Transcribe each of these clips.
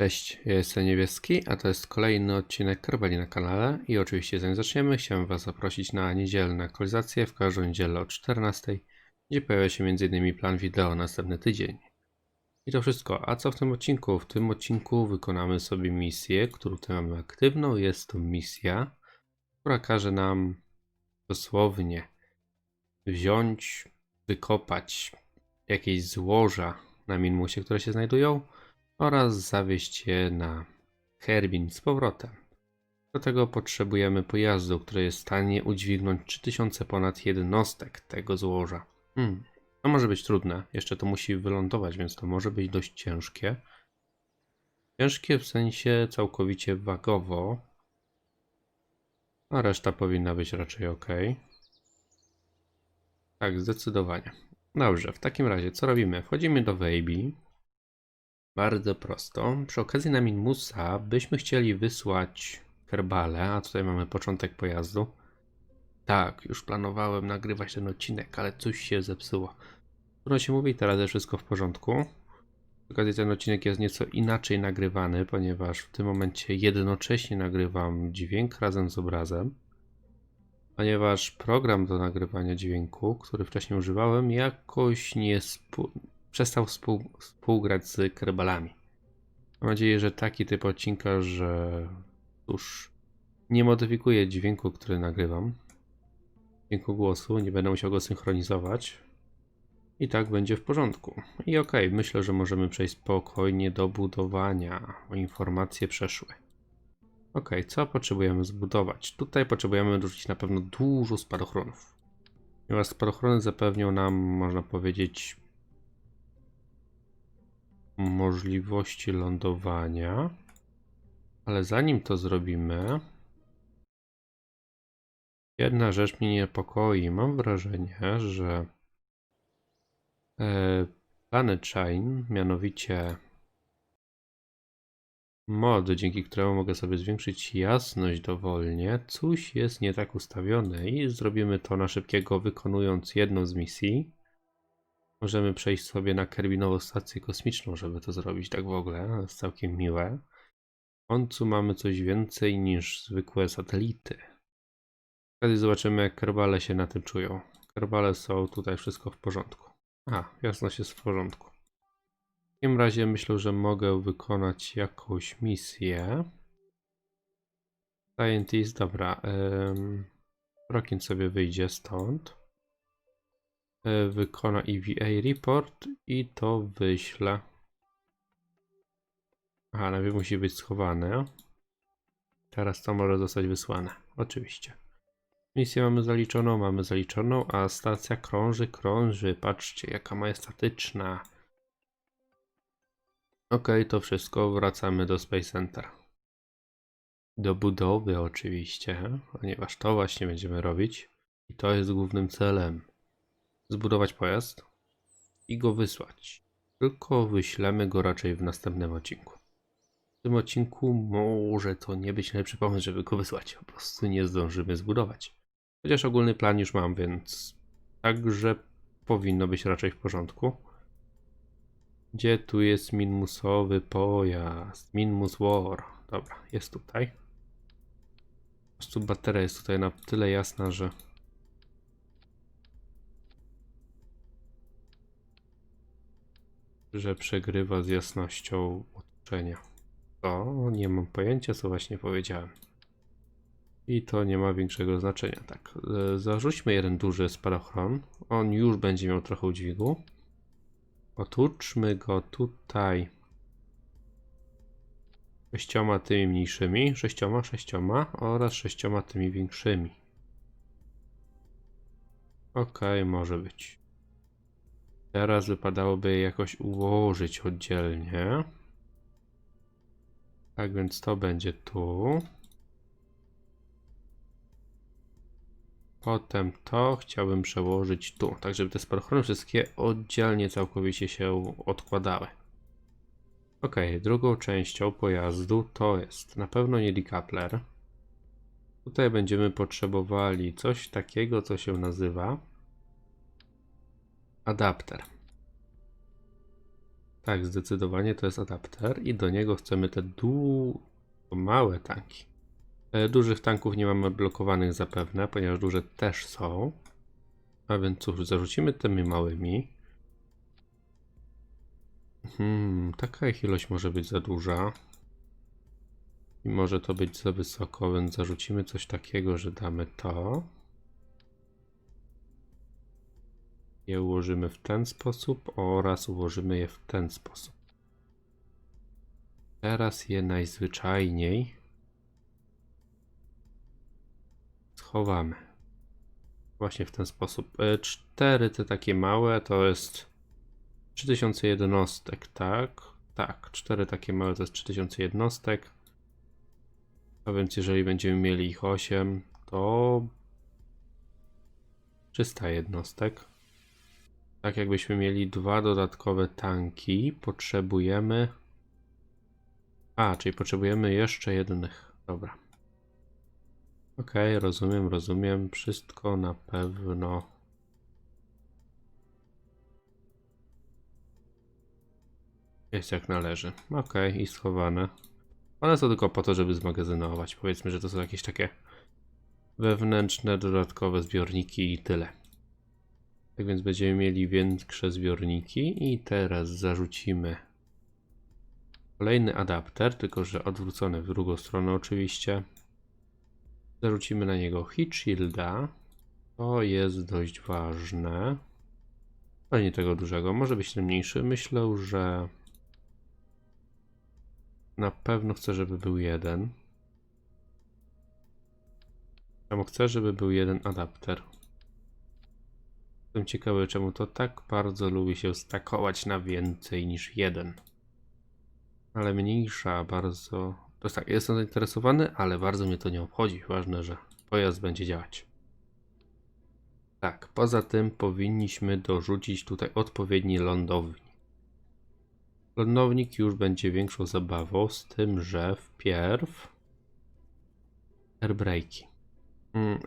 Cześć, ja jestem Niebieski, a to jest kolejny odcinek Kerbali na kanale i oczywiście zanim zaczniemy chciałem Was zaprosić na niedzielne aktualizacje w każdą niedzielę o 14, gdzie pojawia się m.in. plan wideo na następny tydzień. I to wszystko, a co w tym odcinku? W tym odcinku wykonamy sobie misję, którą tutaj mamy aktywną, jest to misja, która każe nam dosłownie wziąć, wykopać jakieś złoża na Minmusie, które się znajdują oraz zawieźć je na Herbin z powrotem. Do tego potrzebujemy pojazdu, który jest w stanie udźwignąć 3000 ponad jednostek tego złoża. Hmm. To może być trudne, jeszcze to musi wylądować, więc to może być dość ciężkie. Ciężkie w sensie całkowicie wagowo, a reszta powinna być raczej ok. Tak, zdecydowanie. Dobrze, w takim razie co robimy? Wchodzimy do Weibi. Bardzo prosto. Przy okazji na Minmusa byśmy chcieli wysłać kerbale, a tutaj mamy początek pojazdu. Tak, już planowałem nagrywać ten odcinek, ale coś się zepsuło. Trudno się mówi, teraz jest wszystko w porządku. Przy okazji ten odcinek jest nieco inaczej nagrywany, ponieważ w tym momencie jednocześnie nagrywam dźwięk razem z obrazem. Ponieważ program do nagrywania dźwięku, który wcześniej używałem, jakoś nie spó- przestał współ- współgrać z kerbalami. Mam nadzieję, że taki typ odcinka, że cóż, nie modyfikuję dźwięku, który nagrywam. Dźwięku głosu, nie będę musiał go synchronizować. I tak będzie w porządku. I okej, myślę, że możemy przejść spokojnie do budowania. O informacje przeszły. Ok, co potrzebujemy zbudować? Tutaj potrzebujemy dorzucić na pewno dużo spadochronów. Ponieważ spadochrony zapewnią nam, można powiedzieć, możliwości lądowania. Ale zanim to zrobimy, jedna rzecz mnie niepokoi. Mam wrażenie, że e, Planet Shine, mianowicie mod, dzięki któremu mogę sobie zwiększyć jasność dowolnie, coś jest nie tak ustawione i zrobimy to na szybkiego, wykonując jedną z misji. Możemy przejść sobie na Kerbinową stację kosmiczną, żeby to zrobić tak w ogóle. To jest całkiem miłe. W końcu mamy coś więcej niż zwykłe satelity. Wtedy zobaczymy, jak kerbale się na tym czują. Kerbale są tutaj wszystko w porządku. A, jasność jest w porządku. W takim razie myślę, że mogę wykonać jakąś misję. Scientist, dobra. Um, Rokin sobie wyjdzie stąd. E, Wykona EVA report i to wyślę. Aha, najpierw musi być schowane. Teraz to może zostać wysłane. Oczywiście. Misję mamy zaliczoną, mamy zaliczoną, a stacja krąży, krąży. Patrzcie, jaka majestatyczna. Ok, to wszystko. Wracamy do Space Center. Do budowy oczywiście, ponieważ to właśnie będziemy robić. I to jest głównym celem. Zbudować pojazd i go wysłać. Tylko wyślemy go raczej w następnym odcinku. W tym odcinku może to nie być najlepszy pomysł, żeby go wysłać. Po prostu nie zdążymy zbudować. Chociaż ogólny plan już mam, więc także powinno być raczej w porządku. Gdzie tu jest Minmusowy pojazd? Minmus War. Dobra, jest tutaj. Po prostu bateria jest tutaj na tyle jasna, że że przegrywa z jasnością otoczenia. To nie mam pojęcia, co właśnie powiedziałem. I to nie ma większego znaczenia. Tak, e, zarzućmy jeden duży spadochron. On już będzie miał trochę udźwigu. Otuczmy go tutaj sześcioma tymi mniejszymi, sześcioma, sześcioma oraz sześcioma tymi większymi. Ok, może być. Teraz wypadałoby jakoś ułożyć oddzielnie. Tak więc to będzie tu. Potem to chciałbym przełożyć tu, tak żeby te spadochrony wszystkie oddzielnie całkowicie się odkładały. Ok, drugą częścią pojazdu to jest na pewno nie decoupler. Tutaj będziemy potrzebowali coś takiego, co się nazywa adapter. Tak, zdecydowanie to jest adapter i do niego chcemy te du... małe tanki. E, Dużych tanków nie mamy blokowanych zapewne, ponieważ duże też są. A więc cóż, zarzucimy tymi małymi. Hmm, taka ich ilość może być za duża. I może to być za wysoko, więc zarzucimy coś takiego, że damy to. Je ułożymy w ten sposób oraz ułożymy je w ten sposób. Teraz je najzwyczajniej schowamy. Właśnie w ten sposób. E, Cztery te takie małe to jest 3000 jednostek, tak? Tak, cztery takie małe to jest 3000 jednostek. A więc jeżeli będziemy mieli ich 8, to 300 jednostek. Tak jakbyśmy mieli dwa dodatkowe tanki, potrzebujemy... A, czyli potrzebujemy jeszcze jednych. Dobra. Okej, rozumiem, rozumiem. Wszystko na pewno. Jest jak należy. Okej, i schowane. One są tylko po to, żeby zmagazynować. Powiedzmy, że to są jakieś takie wewnętrzne, dodatkowe zbiorniki i tyle. Tak więc będziemy mieli większe zbiorniki i teraz zarzucimy kolejny adapter, tylko że odwrócony w drugą stronę oczywiście. Zarzucimy na niego heat shielda. To jest dość ważne. Ale nie tego dużego, może być ten mniejszy. Myślę, że na pewno chcę, żeby był jeden. Czemu chcę, żeby był jeden adapter? Jestem ciekawy, czemu to tak bardzo lubi się stakować na więcej niż jeden. Ale mniejsza bardzo... To tak, jestem zainteresowany, ale bardzo mnie to nie obchodzi. Ważne, że pojazd będzie działać. Tak, poza tym powinniśmy dorzucić tutaj odpowiedni lądownik. Lądownik już będzie większą zabawą, z tym, że wpierw airbrake'i. Mm,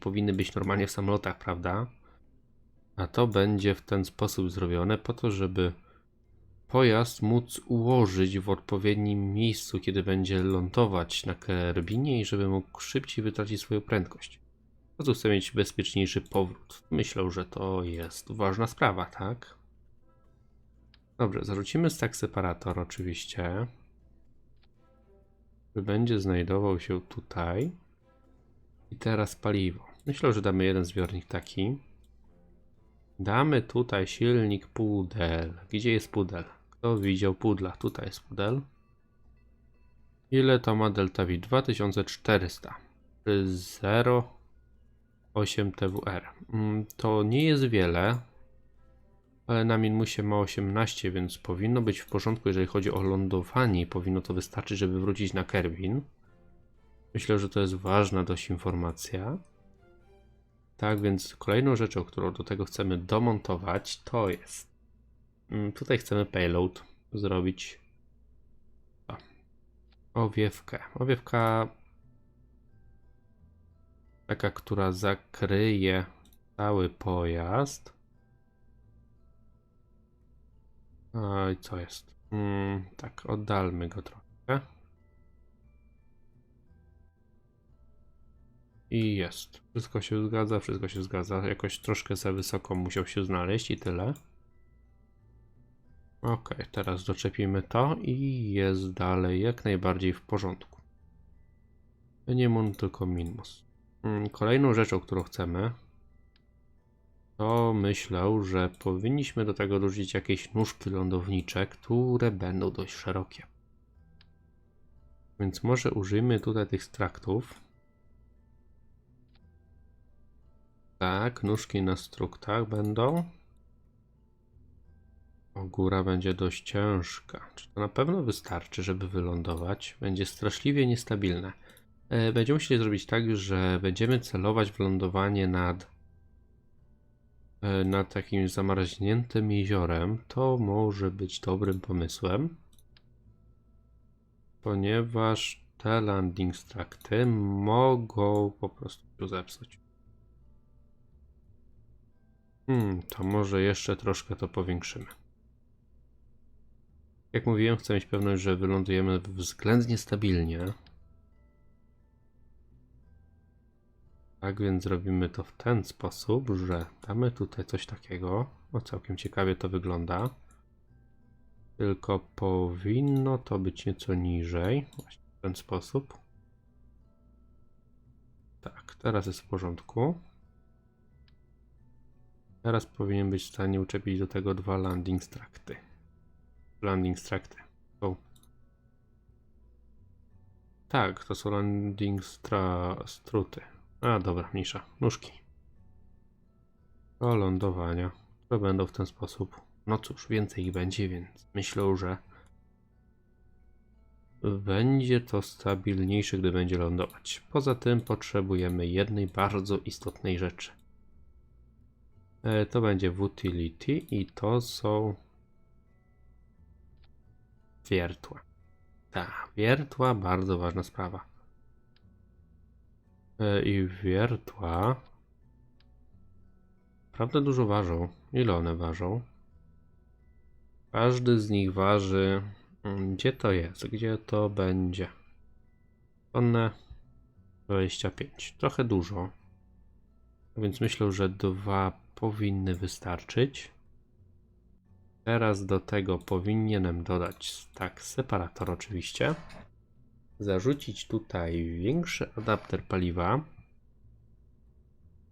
powinny być normalnie w samolotach, prawda? A to będzie w ten sposób zrobione po to, żeby pojazd móc ułożyć w odpowiednim miejscu, kiedy będzie lądować na karbinie i żeby mógł szybciej wytracić swoją prędkość. Po prostu chcę mieć bezpieczniejszy powrót. Myślę, że to jest ważna sprawa, tak? Dobrze, zarzucimy stack separator oczywiście. Będzie znajdował się tutaj. I teraz paliwo. Myślę, że damy jeden zbiornik taki. Damy tutaj silnik pudel. Gdzie jest pudel? Kto widział pudla? Tutaj jest pudel. Ile to ma delta V? 2400. 0,8 TWR. To nie jest wiele, ale na Minmusie ma 18, więc powinno być w porządku, jeżeli chodzi o lądowanie. Powinno to wystarczyć, żeby wrócić na Kerbin. Myślę, że to jest ważna dość informacja. Tak więc kolejną rzeczą, którą do tego chcemy domontować, to jest. mm, Tutaj chcemy payload zrobić. O, owiewkę. Owiewka taka, która zakryje cały pojazd. A i co jest? Mm, tak, oddalmy go trochę. I jest. Wszystko się zgadza, wszystko się zgadza. Jakoś troszkę za wysoko musiał się znaleźć i tyle. Ok, teraz doczepimy to i jest dalej jak najbardziej w porządku. Nie mun, tylko minus. Mm, Kolejną rzeczą, którą chcemy, to myślę, że powinniśmy do tego dorzucić jakieś nóżki lądownicze, które będą dość szerokie. Więc może użyjmy tutaj tych straktów. Tak, nóżki na struktach będą. O, góra będzie dość ciężka. Czy to na pewno wystarczy, żeby wylądować? Będzie straszliwie niestabilne. E, Będziemy musieli zrobić tak, że będziemy celować w lądowanie nad, e, nad takim zamarzniętym jeziorem. To może być dobrym pomysłem, ponieważ te landing strakty mogą po prostu zepsuć. Hmm, to może jeszcze troszkę to powiększymy. Jak mówiłem, chcę mieć pewność, że wylądujemy względnie stabilnie. Tak więc zrobimy to w ten sposób, że damy tutaj coś takiego. O, całkiem ciekawie to wygląda. Tylko powinno to być nieco niżej. Właśnie w ten sposób. Tak, teraz jest w porządku. Teraz powinien być w stanie uczepić do tego dwa landing strakty. Landing strakty. Są. Tak, to są landing stra struty. A dobra, mniejsza. Nóżki. Do lądowania. To będą w ten sposób. No cóż, więcej ich będzie, więc myślę, że będzie to stabilniejsze, gdy będzie lądować. Poza tym potrzebujemy jednej bardzo istotnej rzeczy. E, To będzie w utility i to są wiertła. Tak, wiertła, bardzo ważna sprawa. E, I wiertła naprawdę dużo ważą. Ile one ważą? Każdy z nich waży. mm, Gdzie to jest? Gdzie to będzie? Tonę 25. Trochę dużo. Więc myślę, że dwa powinny wystarczyć. Teraz do tego powinienem dodać tak separator oczywiście. Zarzucić tutaj większy adapter paliwa.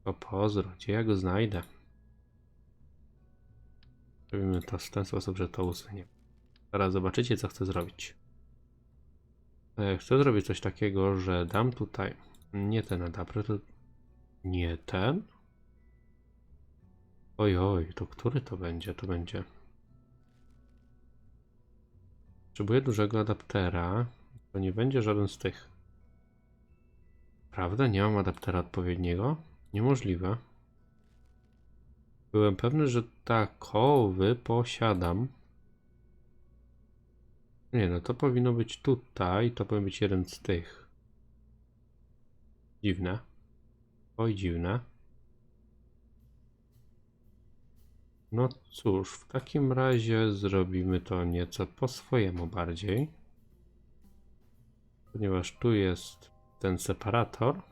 O pozdro, gdzie ja go znajdę? Robimy to w ten sposób, że to usuniemy. Teraz zobaczycie, co chcę zrobić. E, Chcę zrobić coś takiego, że dam tutaj nie ten adapter, nie ten. Oj, oj, to który to będzie? To będzie. Potrzebuję dużego adaptera. To nie będzie żaden z tych. Prawda? Nie mam adaptera odpowiedniego? Niemożliwe. Byłem pewny, że takowy posiadam. Nie no, to powinno być tutaj. To powinien być jeden z tych. Dziwne. Oj, dziwne. No cóż, w takim razie zrobimy to nieco po swojemu bardziej. Ponieważ tu jest ten separator.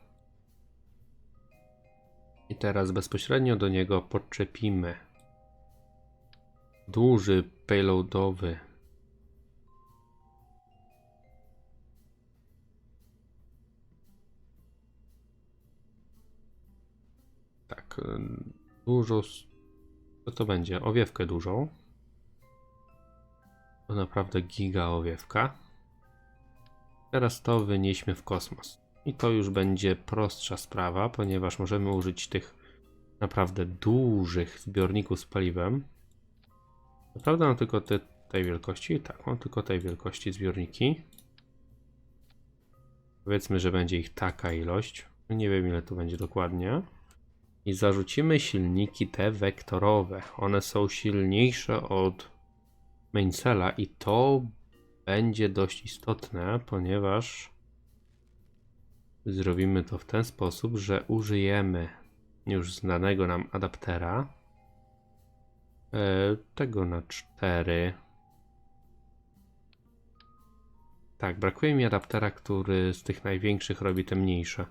I teraz bezpośrednio do niego podczepimy duży payloadowy tak y, dużo co to będzie owiewkę dużą to naprawdę giga owiewka teraz to wynieśmy w kosmos i to już będzie prostsza sprawa, ponieważ możemy użyć tych naprawdę dużych zbiorników z paliwem. Naprawdę mam tylko te, tej wielkości? Tak, mam tylko tej wielkości zbiorniki. Powiedzmy, że będzie ich taka ilość. Nie wiem ile tu będzie dokładnie. I zarzucimy silniki te wektorowe. One są silniejsze od maincella i to będzie dość istotne, ponieważ Zrobimy to w ten sposób, że użyjemy już znanego nam adaptera. E, tego na 4. Tak, brakuje mi adaptera, który z tych największych robi te mniejsze.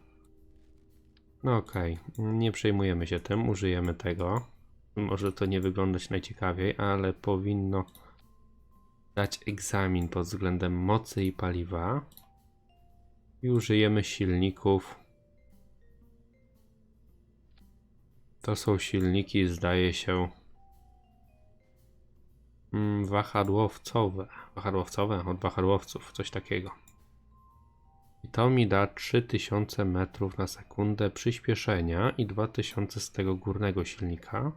No okej, nie przejmujemy się tym, użyjemy tego. Może to nie wyglądać najciekawiej, ale powinno dać egzamin pod względem mocy i paliwa i użyjemy silników. To są silniki, zdaje się, mm, wahadłowcowe. Wahadłowcowe od wahadłowców, coś takiego. I to mi da 3000 metrów na sekundę przyspieszenia i 2000 z tego górnego silnika.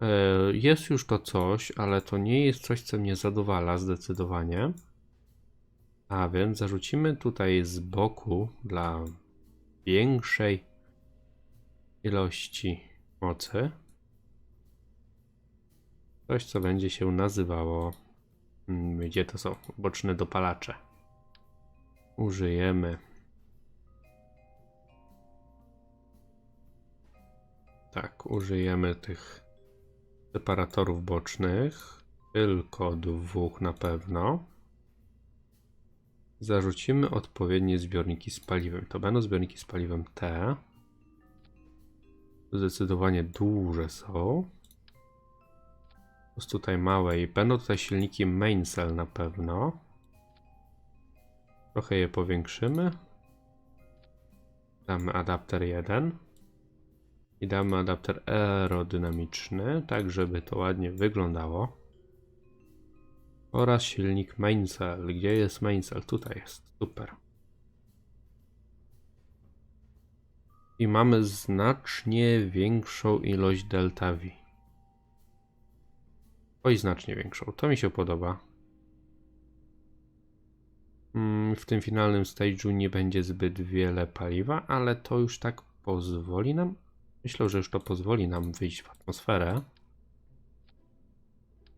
E, Jest już to coś, ale to nie jest coś, co mnie zadowala zdecydowanie. A więc zarzucimy tutaj z boku dla większej ilości mocy coś, co będzie się nazywało. mm, Gdzie to są? Boczne dopalacze. Użyjemy. Tak, użyjemy tych separatorów bocznych. Tylko dwóch na pewno. Zarzucimy odpowiednie zbiorniki z paliwem. To będą zbiorniki z paliwem T. Zdecydowanie duże są. Plus tutaj małe i będą tutaj silniki main cell na pewno. Trochę je powiększymy. Damy adapter 1. I damy adapter aerodynamiczny, tak żeby to ładnie wyglądało. Oraz silnik main cell. Gdzie jest main cell? Tutaj jest. Super. I mamy znacznie większą ilość delta V. Oj, znacznie większą. To mi się podoba. Mm, W tym finalnym stage'u nie będzie zbyt wiele paliwa, ale to już tak pozwoli nam. Myślę, że już to pozwoli nam wyjść w atmosferę.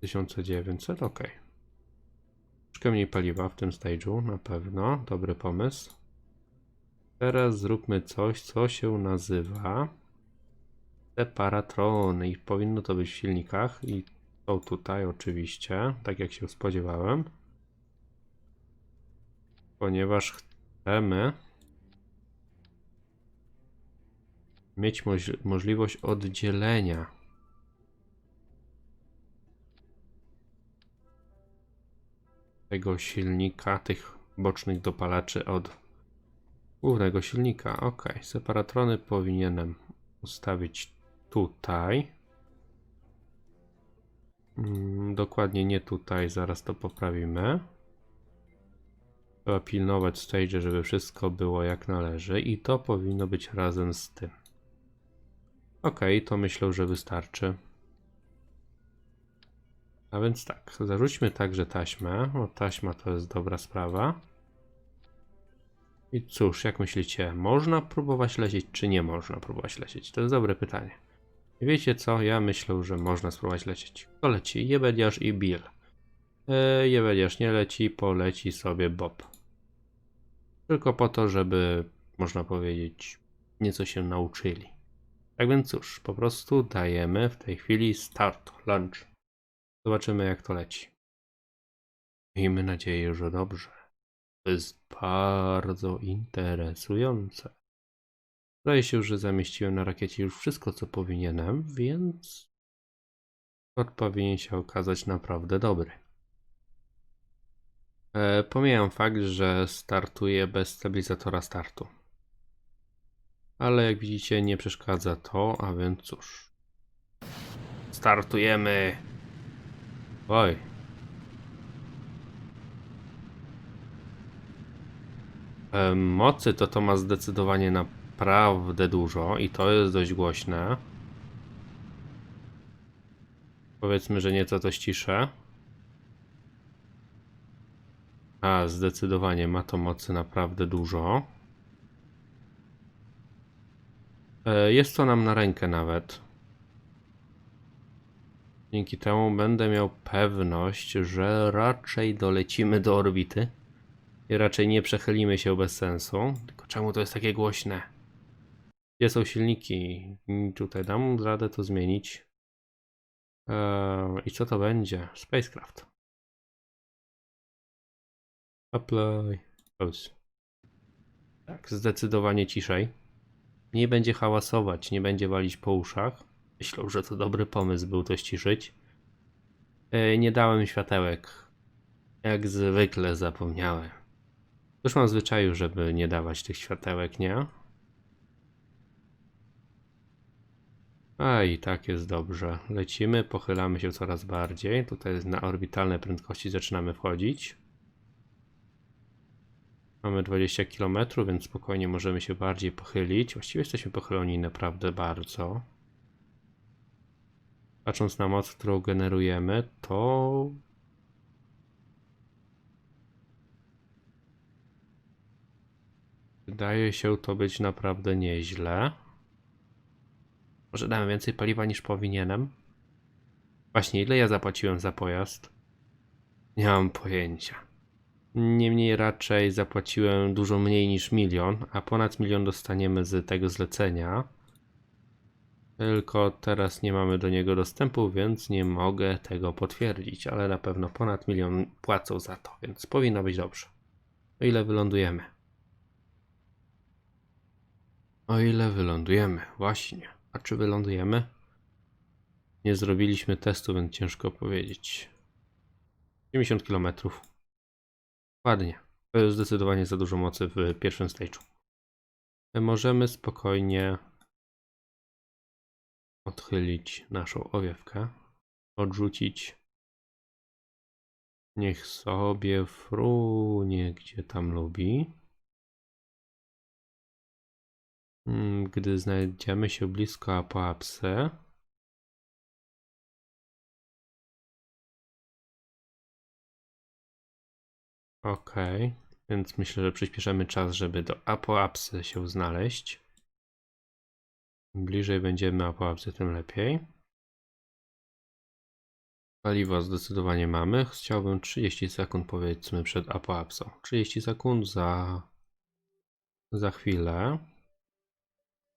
1900, ok. Troszkę mniej paliwa w tym stage'u, na pewno. Dobry pomysł. Teraz zróbmy coś, co się nazywa separatrony. I powinno to być w silnikach. I są tutaj oczywiście, tak jak się spodziewałem. Ponieważ chcemy mieć moż- możliwość oddzielenia tego silnika, tych bocznych dopalaczy od głównego silnika. Ok, separatrony powinienem ustawić tutaj. Mm, dokładnie nie tutaj, zaraz to poprawimy. Trzeba pilnować stage, żeby wszystko było jak należy i to powinno być razem z tym. Ok, to myślę, że wystarczy. A więc tak, zarzućmy także taśmę. O, taśma to jest dobra sprawa. I cóż, jak myślicie, można próbować lecieć, czy nie można próbować lecieć? To jest dobre pytanie. Wiecie co? Ja myślę, że można spróbować lecieć. Kto leci? Jebediarz i Bill. Yy, Jebediarz nie leci, poleci sobie Bob. Tylko po to, żeby, można powiedzieć, nieco się nauczyli. Tak więc cóż, po prostu dajemy w tej chwili start, launch. Zobaczymy jak to leci. Miejmy nadzieję, że dobrze. To jest bardzo interesujące. Zdaje się, że zamieściłem na rakiecie już wszystko, co powinienem, więc lot powinien się okazać naprawdę dobry. E, pomijam fakt, że startuję bez stabilizatora startu. Ale jak widzicie, nie przeszkadza to, a więc cóż. Startujemy! Oj. E, Mocy to to ma zdecydowanie naprawdę dużo i to jest dość głośne. Powiedzmy, że nieco to ściszę. A, zdecydowanie ma to mocy naprawdę dużo. E, Jest to nam na rękę nawet. Dzięki temu będę miał pewność, że raczej dolecimy do orbity i raczej nie przechylimy się bez sensu. Tylko czemu to jest takie głośne? Gdzie są silniki? Tutaj dam radę to zmienić. Eee, I co to będzie? Spacecraft. Apply. Close. Tak, zdecydowanie ciszej. Nie będzie hałasować, nie będzie walić po uszach. Myślę, że to dobry pomysł był to ściszyć. E, nie dałem światełek. Jak zwykle zapomniałem. Już mam zwyczaju, żeby nie dawać tych światełek, nie? A i tak jest dobrze. Lecimy, pochylamy się coraz bardziej. Tutaj na orbitalne prędkości zaczynamy wchodzić. Mamy 20 km, więc spokojnie możemy się bardziej pochylić. Właściwie jesteśmy pochyloni naprawdę bardzo. Patrząc na moc, którą generujemy, to wydaje się to być naprawdę nieźle. Może dałem więcej paliwa niż powinienem? Właśnie, ile ja zapłaciłem za pojazd? Nie mam pojęcia. Niemniej raczej zapłaciłem dużo mniej niż milion, a ponad milion dostaniemy z tego zlecenia. Tylko teraz nie mamy do niego dostępu, więc nie mogę tego potwierdzić, ale na pewno ponad milion płacą za to, więc powinno być dobrze. O ile wylądujemy? O ile wylądujemy, właśnie. A czy wylądujemy? Nie zrobiliśmy testu, więc ciężko powiedzieć. 90 km. Ładnie. To jest zdecydowanie za dużo mocy w pierwszym stage'u. Możemy spokojnie odchylić naszą owiewkę, odrzucić. Niech sobie frunie gdzie tam lubi. Mm, Gdy znajdziemy się blisko apoapsy, ok, więc myślę, że przyspieszamy czas, żeby do apoapsy się znaleźć. Im bliżej będziemy apoapsy, tym lepiej. Paliwo zdecydowanie mamy. Chciałbym 30 sekund powiedzmy przed apoapsą. 30 sekund za, za chwilę.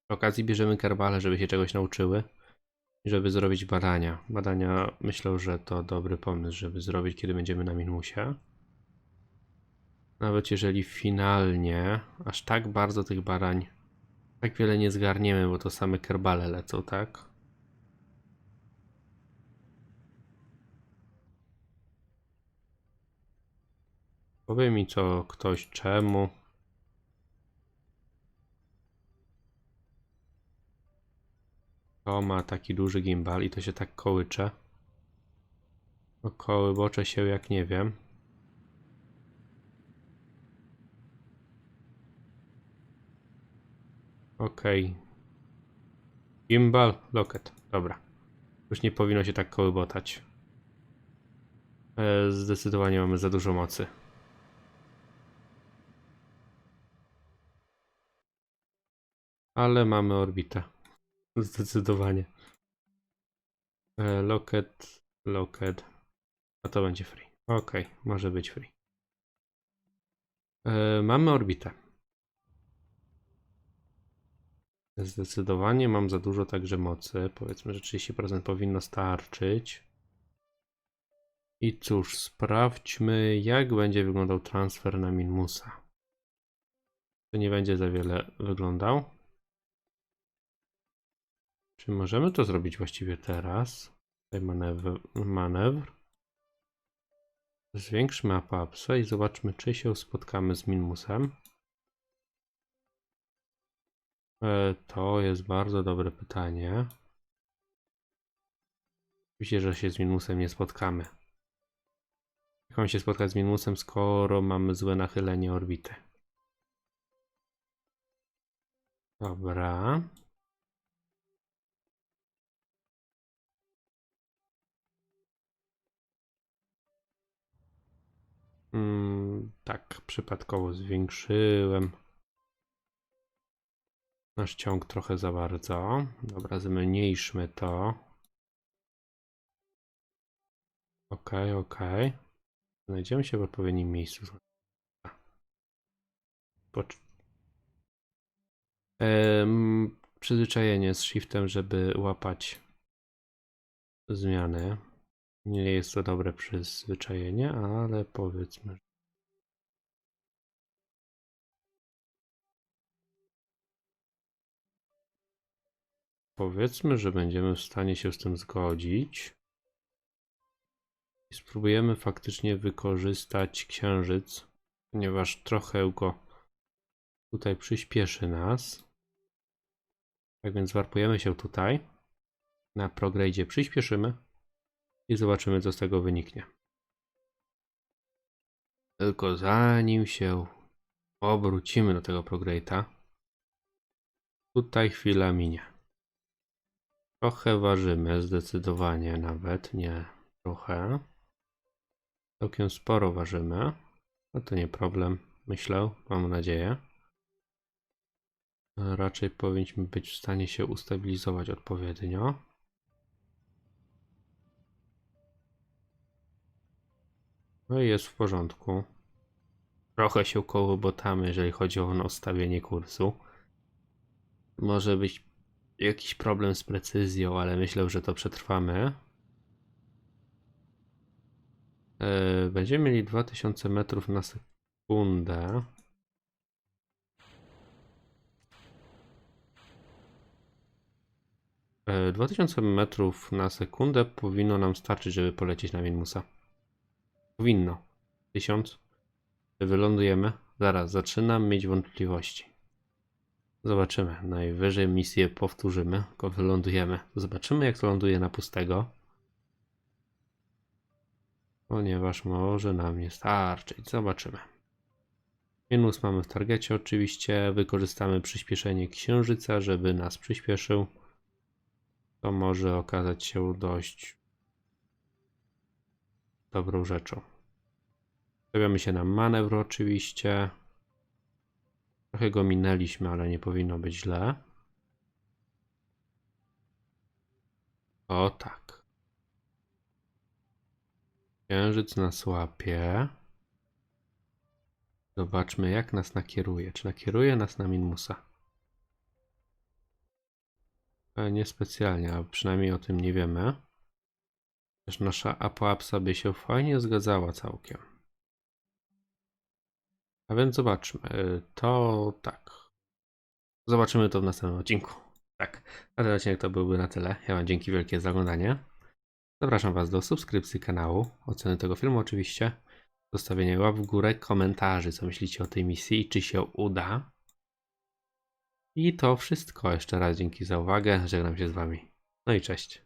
Przy okazji bierzemy kerbale, żeby się czegoś nauczyły i żeby zrobić badania. Badania myślę, że to dobry pomysł, żeby zrobić, kiedy będziemy na Minmusie. Nawet jeżeli finalnie aż tak bardzo tych badań tak wiele nie zgarniemy, bo to same kerbale lecą, tak? Powie mi co ktoś czemu. To ma taki duży gimbal i to się tak kołycze. Kołybocze się jak nie wiem. Okej. Gimbal, locket. Dobra. Już nie powinno się tak kołybotać. E, Zdecydowanie mamy za dużo mocy. Ale mamy orbitę. Zdecydowanie. E, Locket, locket. A to będzie free. Ok, może być free. E, mamy orbitę. Zdecydowanie mam za dużo także mocy. Powiedzmy, że 30% powinno starczyć. I cóż, sprawdźmy, jak będzie wyglądał transfer na Minmusa. To nie będzie za wiele wyglądał. Czy możemy to zrobić właściwie teraz? Tutaj manewr. manewr. Zwiększmy apapsę i zobaczmy, czy się spotkamy z Minmusem. To jest bardzo dobre pytanie. Myślę, że się z minusem nie spotkamy. Jak mam się spotkać z minusem, skoro mamy złe nachylenie orbity? Dobra. Mm, tak, przypadkowo zwiększyłem. Nasz ciąg trochę za bardzo. Dobra, zmniejszmy to. Ok, ok. Znajdziemy się w odpowiednim miejscu. Pocz- Em, przyzwyczajenie z shiftem, żeby łapać zmiany. Nie jest to dobre przyzwyczajenie, ale powiedzmy. Powiedzmy, że będziemy w stanie się z tym zgodzić. I spróbujemy faktycznie wykorzystać księżyc, ponieważ trochę go tutaj przyspieszy nas. Tak więc warpujemy się tutaj. Na prograde przyspieszymy i zobaczymy, co z tego wyniknie. Tylko zanim się obrócimy do tego prograde'a, tutaj chwila minie. Trochę ważymy, zdecydowanie nawet, nie trochę. Całkiem sporo ważymy. No to nie problem, myślę, mam nadzieję. Raczej powinniśmy być w stanie się ustabilizować odpowiednio. No i jest w porządku. Trochę się kołobotamy, jeżeli chodzi o ustawienie kursu. Może być jakiś problem z precyzją, ale myślę, że to przetrwamy. E, Będziemy mieli 2000 metrów na sekundę. E, 2000 metrów na sekundę powinno nam starczyć, żeby polecieć na Minmusa. Powinno. 1000. Wylądujemy. Zaraz, zaczynam mieć wątpliwości. Zobaczymy. Najwyżej misję powtórzymy, tylko wylądujemy. Zobaczymy, jak to ląduje na pustego. Ponieważ może nam nie starczyć. Zobaczymy. Minus mamy w targecie oczywiście. Wykorzystamy przyspieszenie księżyca, żeby nas przyspieszył. To może okazać się dość dobrą rzeczą. Stawiamy się na manewr oczywiście. Trochę go minęliśmy, ale nie powinno być źle. O tak. Księżyc nas łapie. Zobaczmy, jak nas nakieruje. Czy nakieruje nas na Minmusa? E, Niespecjalnie, a przynajmniej o tym nie wiemy. Też nasza apoapsa by się fajnie zgadzała całkiem. A więc zobaczmy. Y, To tak. Zobaczymy to w następnym odcinku. Tak. Na ten odcinek to byłby na tyle. Ja Wam dzięki wielkie za oglądanie. Zapraszam Was do subskrypcji kanału, oceny tego filmu oczywiście, zostawienia łap w górę, komentarzy, co myślicie o tej misji i czy się uda. I to wszystko. Jeszcze raz dzięki za uwagę. Żegnam się z Wami. No i cześć.